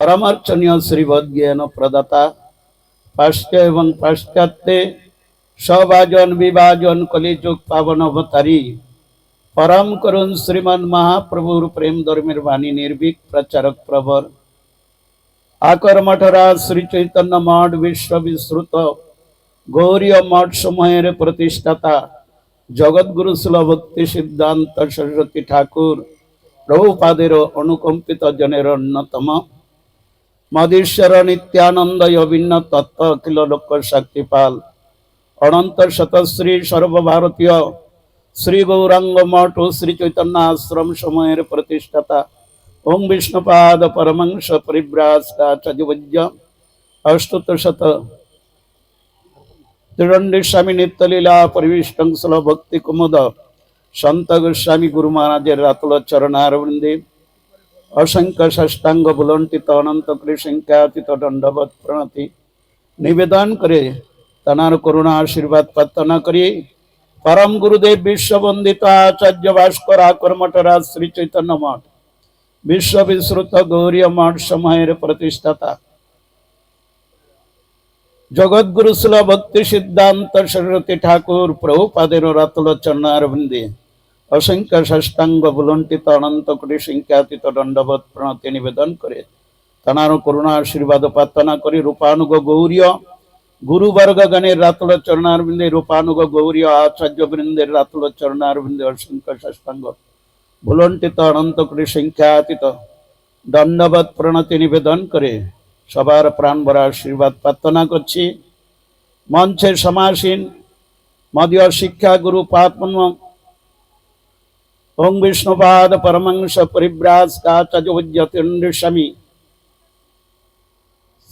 পরমার্চনীয় শ্রীবজ্ঞান প্রদাতা পাশ্চাত্য এবং পাশ্চাত্যে সবাজন বিভাজন কলিযুগ পাবন অবতারী পরম করুণ শ্রীমান মহাপ্রভুর প্রেম ধর্মের বাণী নির্ভীক প্রচারক প্রবর আকর মঠরাজ শ্রী চৈতন্য মঠ বিশ্ব বিশ্রুত গৌরীয় মঠ সমূহের প্রতিষ্ঠাতা জগৎগুরু শিল ভক্তি সিদ্ধান্ত সরস্বতী ঠাকুর প্রভুপাদের অনুকম্পিত জনের অন্যতম মদীশ্বর নিত্যানন্দ অভিন্ন তত্ত্ব অখিল লোক শক্তিপাল অনন্ত শতশ্রী সর্বভারতীয় শ্রী গৌরাঙ্গ মঠ ও শ্রী চৈতন্য আশ্রম সময়ের প্রতিষ্ঠাতা। ওম বিষ্ণুপাদ পরমংশ পরিব্রাষ্টাচুবজ্য অষ্টত শত ত্রিদণ্ডী স্বামী নিত্যলীলা পরিবিষ্টং ভক্তি কুমুদ সন্ত গোস্বামী গুরু মহারাজের রাতুল চরণারবৃন্দে। অসংখ্য ষষ্ঠাঙ্গ বুলন্টিত অনন্ত কৃসংখ্যাতীত দণ্ডবত প্রণতি। নিবেদন করে তানার করুণা আশীর্বাদ প্রার্থনা করি। পরম গুরুদেব বিশ্ববন্দিত আচার্য ভাস্কর আকর্মঠরাজ শ্রী চৈতন্য মঠ বিশ্ব বিশ্রুত গৌরীয় মঠ সময়ের প্রতিষ্ঠাতা। জগৎগুরু শিল ভক্তি সিদ্ধান্ত সরস্বতী ঠাকুর প্রভুপাদের রাতুল চরণারবৃন্দে অসংখ্য ষষ্ঠাঙ্গ বুলন্টিত অনন্ত কোটি সংখ্যাতীত দণ্ডবত প্রণতি নিবেদন করে। তানার করুণা আশীর্বাদ প্রার্থনা করি রূপানুগ গৌরীয় গুরুবর্গ গণের রাতুল চরণারবিন্দে রূপানুগ গৌরীয় আচার্য বৃন্দের রাতুল চরণারবিন্দে অসংখ্য ষষ্ঠাঙ্গ ভুলন্টিত অনন্ত কোটি সংখ্যাতীত দণ্ডবত প্রণতি নিবেদন করে সবার প্রাণ ভরা আশীর্বাদ প্রার্থনা করছি। মঞ্চে সমাসীন, মদীয় শিক্ষা গুরু পাত্ম ওং বিষ্ণুপাদ পরমংশ পরিব্রাজ কাচুজ্যতিন্দ্রস্বামী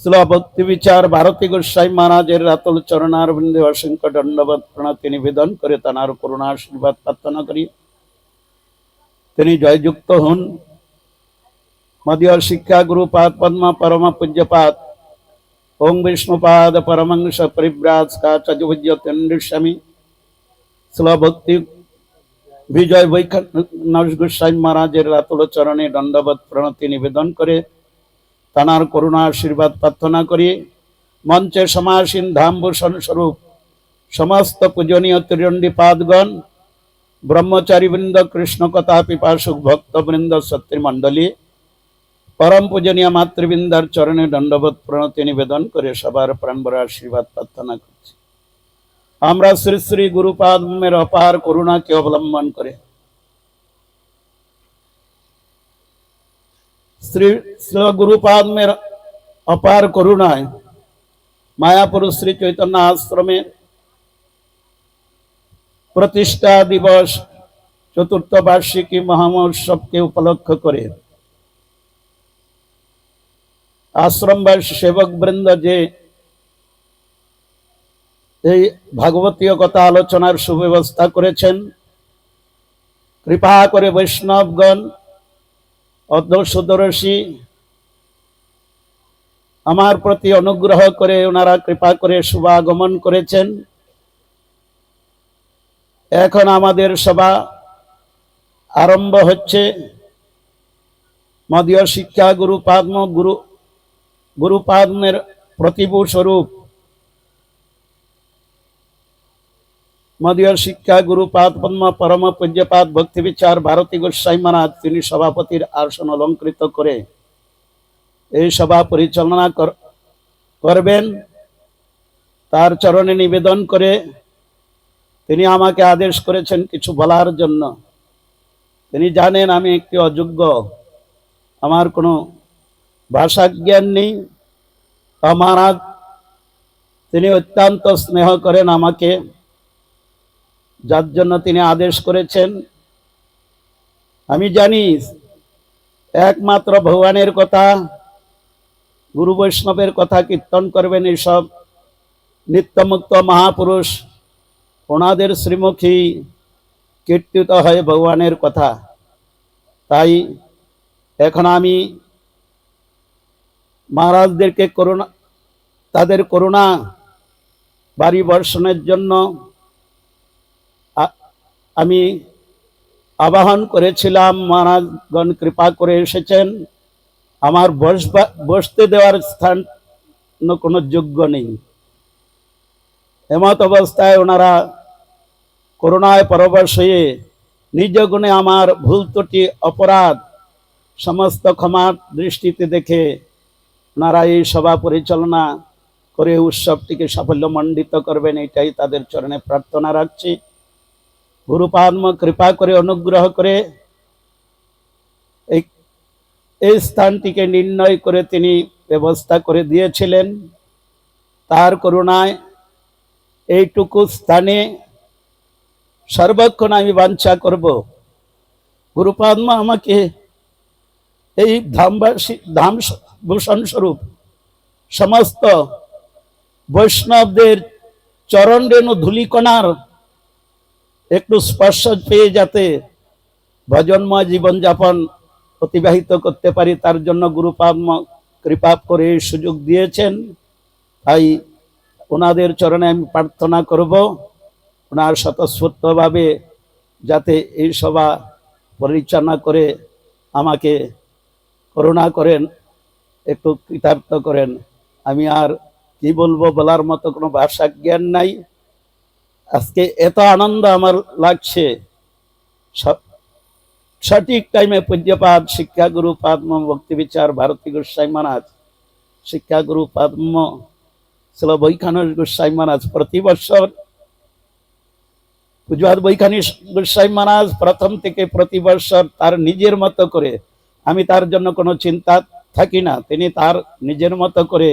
শিল ভক্তি বিচার ভারতী গোস্বাই মহারাজের রাতুল চরণার বৃন্দে অসংখ্য দণ্ডবত প্রণতি নিবেদন করে তানার করুণা আশীর্বাদ প্রার্থনা করি তিনি জয়যুক্ত হন মদীয় শিক্ষা গুরু পাদ পদ্মা পরম পূজ্যপাদ ওং বিষ্ণুপাদ পরমংশ পরিব্রাজ কাচুজ্যতিন্দ্রস্বামী শিল ভক্তি বিজয় বৈখান গোস্বাই মহারাজের রাতুল চরণে দণ্ডবত প্রণতি নিবেদন করে তানার করুণা আশীর্বাদ প্রার্থনা করি। মঞ্চে সমাসীন ধামভূষণ স্বরূপ সমস্ত পূজনীয় ত্রিদণ্ডী পাদগণ ব্রহ্মচারীবৃন্দ কৃষ্ণ কথা পিপাসুক ভক্তবৃন্দ, সত্যিমণ্ডলী, পরম পূজনীয় মাতৃবৃন্দার চরণে দণ্ডবোধ প্রণতি নিবেদন করে সবার প্রাণবর আশীর্বাদ প্রার্থনা করছি। আমরা শ্রী শ্রী গুরুপাদমের অপার করুণাকে অবলম্বন করে। শ্রী শ্রী গুরুপাদমের অপার করুণায় মায়াপুর শ্রী চৈতন্য আশ্রমে প্রতিষ্ঠা দিবস চতুর্থ বার্ষিকী মহামহোৎসবকে উপলক্ষ করে আশ্রমবাসী সেবক বৃন্দ যে এই ভাগবতীয় কথা আলোচনার সুব্যবস্থা করেছেন। কৃপা করে বৈষ্ণবগণ অধ্যসদর্শী আমার প্রতি অনুগ্রহ করে ওনারা কৃপা করে শুভাগমন করেছেন। এখন আমাদের সভা আরম্ভ হচ্ছে। মদীয় শিক্ষা গুরু পাদ্ম গুরু, গুরুপাদ্মের প্রতিভু মদীয় শিক্ষা গুরুপাদ পদ্ম পরম পূজ্যপাদ ভক্তি বিচার ভারতী গোস্বাই মহারাজ, তিনি সভাপতির আসন অলঙ্কৃত করে এই সভা পরিচালনা কর- করবেন। তার চরণে নিবেদন করে তিনি আমাকে আদেশ করেছেন কিছু বলার জন্য। তিনি জানেন আমি একটি অযোগ্য। আমার কোনো ভাষা জ্ঞান নেই। মহারাজ, তিনি অত্যন্ত স্নেহ করেন আমাকে। যার জন্য তিনি আদেশ করেছেন। আমি জানি একমাত্র ভগবানের কথা, গুরু বৈষ্ণবের কথা কীর্তন করবেন এইসব নিত্যমুক্ত মহাপুরুষ। ওনাদের শ্রীমুখী কীর্তিত হয় ভগবানের কথা। তাই এখন আমি মহারাজদেরকে করুণা, তাদের করুণা বাড়ি বর্ষণের জন্য আমি আবাহন করেছিলাম, মহারাজগণ কৃপা করে এসেছেন। আমার বসবা বসতে দেওয়ার স্থান কোনো যোগ্য নেই। এমত অবস্থায় ওনারা করোনায় পরবশ হয়ে নিজ গুণে আমার ভুল ত্রুটি, অপরাধ, সমস্ত ক্ষমা দৃষ্টিতে দেখে ওনারা এই সভা পরিচালনা করে উৎসবটিকে সাফল্যমণ্ডিত করবেন, এটাই তাদের চরণে প্রার্থনা রাখছি। গুরুপাদ্ম কৃপা করে, অনুগ্রহ করে এই এই স্থানটিকে নির্ণয় করে তিনি ব্যবস্থা করে দিয়েছিলেন। তার করুণায় এইটুকু স্থানে সর্বক্ষণ আমি বাঞ্ছা করব। গুরুপাদ্মা আমাকে এই ধামবাসী ধাম ভূষণ স্বরূপ সমস্ত বৈষ্ণবদের চরণ রেণু ধুলিকণার একটু স্পর্শ পেয়ে যাতে ভজনময় জীবনযাপন অতিবাহিত করতে পারি, তার জন্য গুরুপাদ্ম কৃপা করে সুযোগ দিয়েছেন। তাই ওনাদের চরণে আমি প্রার্থনা করব, ওনার স্বতঃস্ফূর্তভাবে যাতে এই সভা পরিচালনা করে আমাকে করুণা করেন, একটু কৃতার্থ করেন। আমি আর কি বলব বলার মতো কোনো ভাষা জ্ঞান নাই। আজকে এত আনন্দ আমার লাগছে। সঠিক টাইমে পূজ্যপাদ, শিক্ষাগুরু পাদ্ম, ভক্তি বিচার, ভারতী গোস্বাই মহারাজ, শিক্ষাগুরু পাদ্ম ছিল বৈখানস গোস্বাই মহারাজ, প্রতি বছর পুজোয়াদ বৈখানী গোস্বাই মহারাজ প্রথম থেকে প্রতি বছর তার নিজের মতো করে, আমি তার জন্য কোনো চিন্তা থাকি না, তিনি তার নিজের মতো করে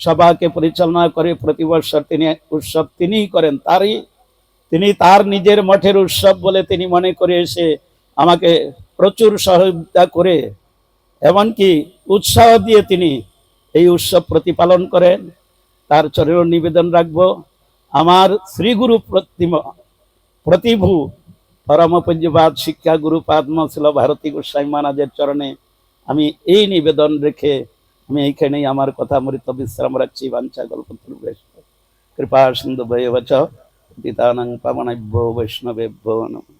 সভাকে পরিচালনা করে প্রতি বছর তিনি উৎসব তিনিই করেন। তারই, তিনি তার নিজের মঠের উৎসব বলে তিনি মনে করে এসে আমাকে প্রচুর সহযোগিতা করে, এমনকি উৎসাহ দিয়ে তিনি এই উৎসব প্রতিপালন করেন। তার চরণ নিবেদন রাখব। আমার শ্রীগুরু প্রতিমা, প্রতিভু পরম পূজ্যপাদ শিক্ষা গুরু পাদ্মশীল ভারতী গোস্বাই মহারাজের চরণে আমি এই নিবেদন রেখে আমি এইখানেই আমার কথা মৃত বিশ্রাম রাখছি, বাঞ্ছা গল্প কৃপা সিন্ধু বয়বচ পিতানং পাবনভ্যো বৈষ্ণবেভ্য নমঃ।